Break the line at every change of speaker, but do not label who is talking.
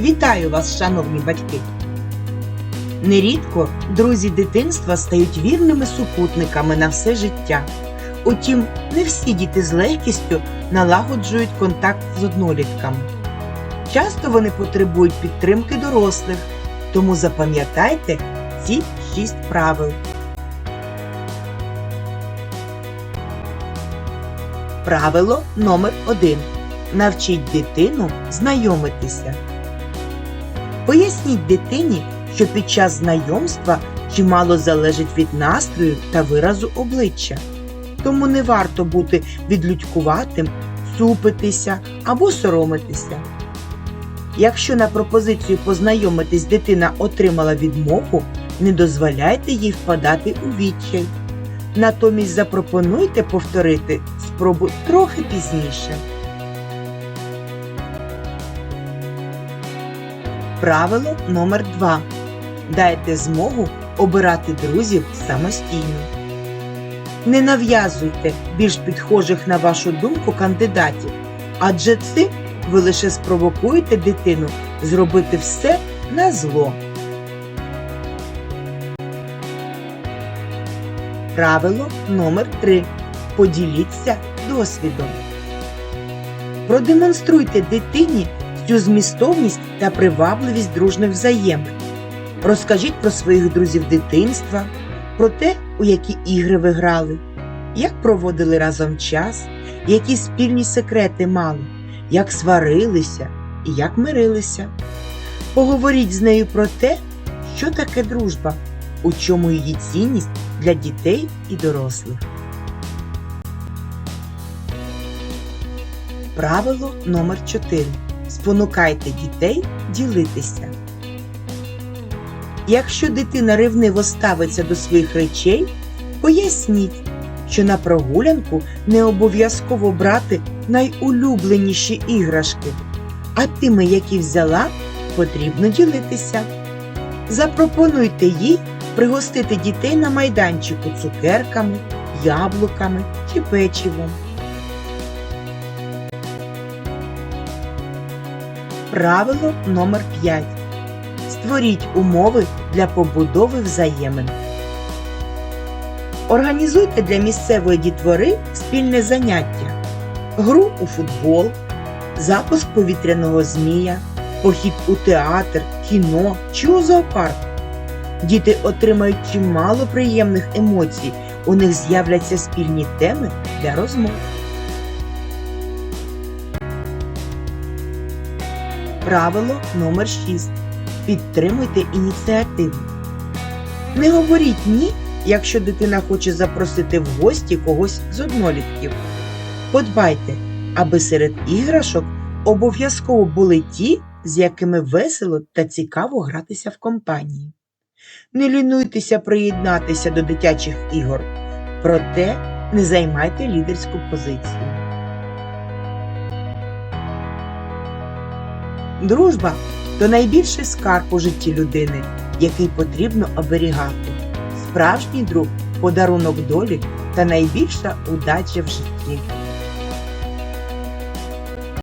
Вітаю вас, шановні батьки! Нерідко друзі дитинства стають вірними супутниками на все життя. Утім, не всі діти з легкістю налагоджують контакт з однолітками. Часто вони потребують підтримки дорослих, тому запам'ятайте ці шість правил. Правило номер 1 Навчіть дитину знайомитися. Поясніть дитині, що під час знайомства чимало залежить від настрою та виразу обличчя. Тому не варто бути відлюдькуватим, супитися або соромитися. Якщо на пропозицію познайомитись дитина отримала відмову, не дозволяйте їй впадати у відчай. Натомість запропонуйте повторити спробу трохи пізніше. Правило номер 2 Дайте змогу обирати друзів самостійно. Не нав'язуйте більш підхожих на вашу думку кандидатів, адже цим ви лише спровокуєте дитину зробити все на зло. Правило номер 3 Поділіться досвідом. Продемонструйте дитині всю змістовність та привабливість дружних взаємин. Розкажіть про своїх друзів дитинства, про те, у які ігри ви грали, як проводили разом час, які спільні секрети мали, як сварилися і як мирилися. Поговоріть з нею про те, що таке дружба, у чому її цінність для дітей і дорослих. Правило номер 4 Спонукайте дітей ділитися. Якщо дитина ревниво ставиться до своїх речей, поясніть, що на прогулянку не обов'язково брати найулюбленіші іграшки, а тими, які взяла, потрібно ділитися. Запропонуйте їй пригостити дітей на майданчику цукерками, яблуками чи печивом. Правило номер 5 Створіть умови для побудови взаємин. Організуйте для місцевої дітвори спільне заняття, гру у футбол, запуск повітряного змія, похід у театр, кіно чи у зоопарк. Діти отримають чимало приємних емоцій, у них з'являться спільні теми для розмов. Правило номер 6 Підтримуйте ініціативу. Не говоріть ні, якщо дитина хоче запросити в гості когось з однолітків. Подбайте, аби серед іграшок обов'язково були ті, з якими весело та цікаво гратися в компанії. Не лінуйтеся приєднатися до дитячих ігор, проте не займайте лідерську позицію. Дружба то найбільший скарб у житті людини, який потрібно оберігати. Справжній друг подарунок долі та найбільша удача в житті.